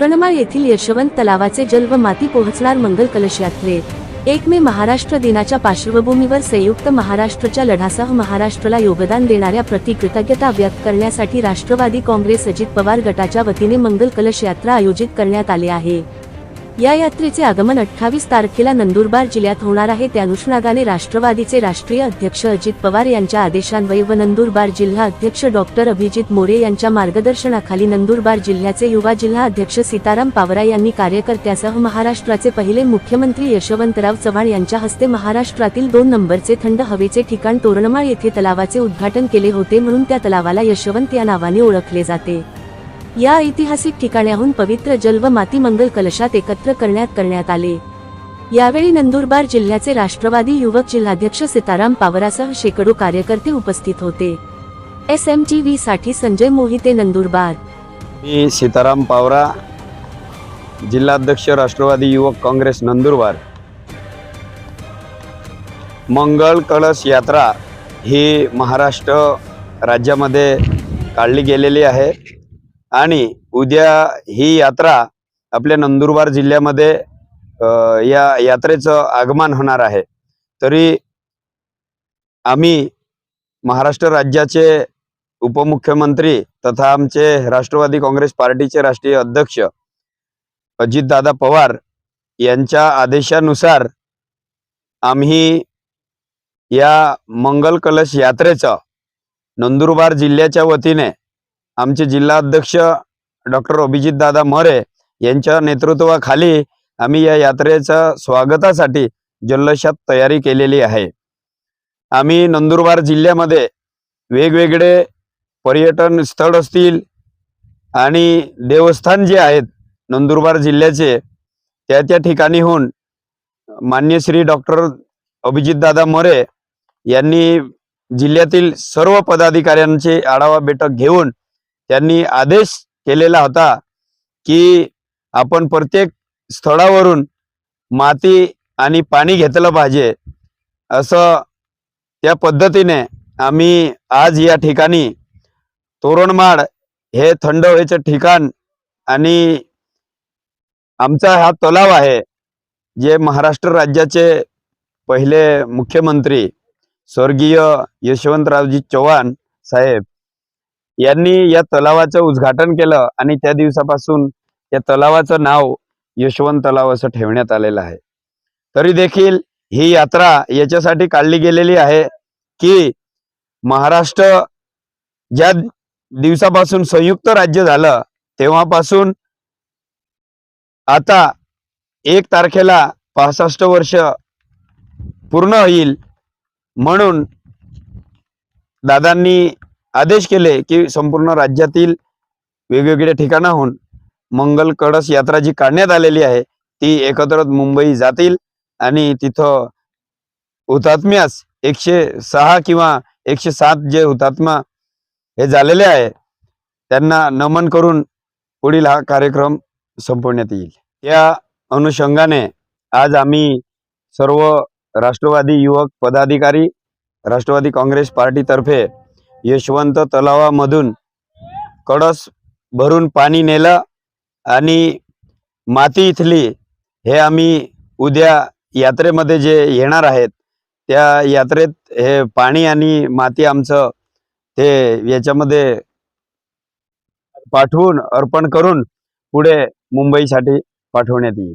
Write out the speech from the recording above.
तोरणमाळ येथील यशवंत तलावाचे जल व माती पोहोचणार मंगल कलश यात्रेत एक मे महाराष्ट्र दिनाच्या पार्श्वभूमीवर संयुक्त महाराष्ट्रच्या लढासह महाराष्ट्राला योगदान देणाऱ्या प्रति कृतज्ञता व्यक्त करण्यासाठी राष्ट्रवादी काँग्रेस अजित पवार गटाच्या वतीने मंगल कलश यात्रा आयोजित करण्यात आले आहे. या यात्रेचे आगमन अठ्ठावीस तारखेला नंदुरबार जिल्ह्यात होणार आहे. त्या अनुषंगाने राष्ट्रवादीचे राष्ट्रीय अध्यक्ष अजित पवार यांच्या आदेशान्वये व नंदुरबार जिल्हा अध्यक्ष डॉक्टर अभिजित मोरे यांच्या मार्गदर्शनाखाली नंदुरबार जिल्ह्याचे युवा जिल्हा अध्यक्ष सीताराम पावरा यांनी कार्यकर्त्यासह महाराष्ट्राचे पहिले मुख्यमंत्री यशवंतराव चव्हाण यांच्या हस्ते महाराष्ट्रातील दोन नंबरचे थंड हवेचे ठिकाण तोरणमाळ येथे तलावाचे उद्घाटन केले होते म्हणून त्या तलावाला यशवंत या नावाने ओळखले जाते. या ऐतिहासिक ठिकाण्याहून पवित्र जल व माती मंगल कलशात एकत्र करण्यात करण्यात आले. यावेळी नंदुरबार जिल्ह्याचे राष्ट्रवादी युवक जिल्हाध्यक्ष सीताराम पावरासह शेकडो कार्यकर्ते उपस्थित होते. एस एम टी व्ही साठी संजय मोहिते नंदुरबार. मी सीताराम पावरा जिल्हाध्यक्ष राष्ट्रवादी युवक काँग्रेस नंदुरबार. मंगल कळस यात्रा ही महाराष्ट्र राज्यामध्ये काढली गेलेली आहे. आणि उद्या ही यात्रा आपल्या नंदुरबार जिल्ह्यामध्ये या यात्रेचं आगमन होणार आहे. तरी आम्ही महाराष्ट्र राज्याचे उपमुख्यमंत्री तथा आमचे राष्ट्रवादी काँग्रेस पार्टीचे राष्ट्रीय अध्यक्ष अजितदादा पवार यांच्या आदेशानुसार आम्ही या मंगल कलश यात्रेचं नंदुरबार जिल्ह्याच्या वतीने आमचे जिल्हाध्यक्ष डॉक्टर अभिजितदादा मोरे यांच्या नेतृत्वाखाली आम्ही या यात्रेच्या स्वागतासाठी जल्लोषात तयारी केलेली आहे. आम्ही नंदुरबार जिल्ह्यामध्ये वेगवेगळे पर्यटन स्थळ असतील आणि देवस्थान जे आहेत नंदुरबार जिल्ह्याचे त्या त्या ठिकाणीहून मान्य श्री डॉक्टर अभिजितदादा मोरे यांनी जिल्ह्यातील सर्व पदाधिकाऱ्यांची आढावा बैठक घेऊन त्यांनी आदेश केलेला होता की आपण प्रत्येक स्थळावरून माती आणि पाणी घेतलं पाहिजे. असं त्या पद्धतीने आम्ही आज या ठिकाणी तोरणमाळ हे थंड हवेचं ठिकाण आणि आमचा हा तलाव आहे जे महाराष्ट्र राज्याचे पहिले मुख्यमंत्री स्वर्गीय यशवंतरावजी चव्हाण साहेब यांनी या तलावाचं उद्घाटन केलं आणि त्या दिवसापासून या तलावाचं नाव यशवंत तलाव असं ठेवण्यात आलेलं आहे. तरी देखील ही यात्रा याच्यासाठी काढली गेलेली आहे की महाराष्ट्र ज्या दिवसापासून संयुक्त राज्य झालं तेव्हापासून आता एक तारखेला पासष्ट वर्ष पूर्ण होईल म्हणून दादांनी आदेश केले की संपूर्ण राज्यातील वेगवेगळ्या ठिकाणाहून मंगल कळस यात्रा जी काढण्यात आलेली आहे ती एकत्र मुंबई जातील आणि तिथं हुतात्म्यास एकशे सहा किंवा एकशे सात जे हुतात्मा हे झालेले आहे त्यांना नमन करून पुढील हा कार्यक्रम संपवण्यात येईल. या अनुषंगाने आज आम्ही सर्व राष्ट्रवादी युवक पदाधिकारी राष्ट्रवादी काँग्रेस पार्टीतर्फे यशवंत तलावामधून कळस भरून पाणी नेलं आणि माती इथली हे आम्ही उद्या यात्रेमध्ये जे येणार आहेत त्या यात्रेत हे पाणी आणि माती आमचं ते याच्यामध्ये पाठवून अर्पण करून पुढे मुंबईसाठी पाठवण्यात येईल.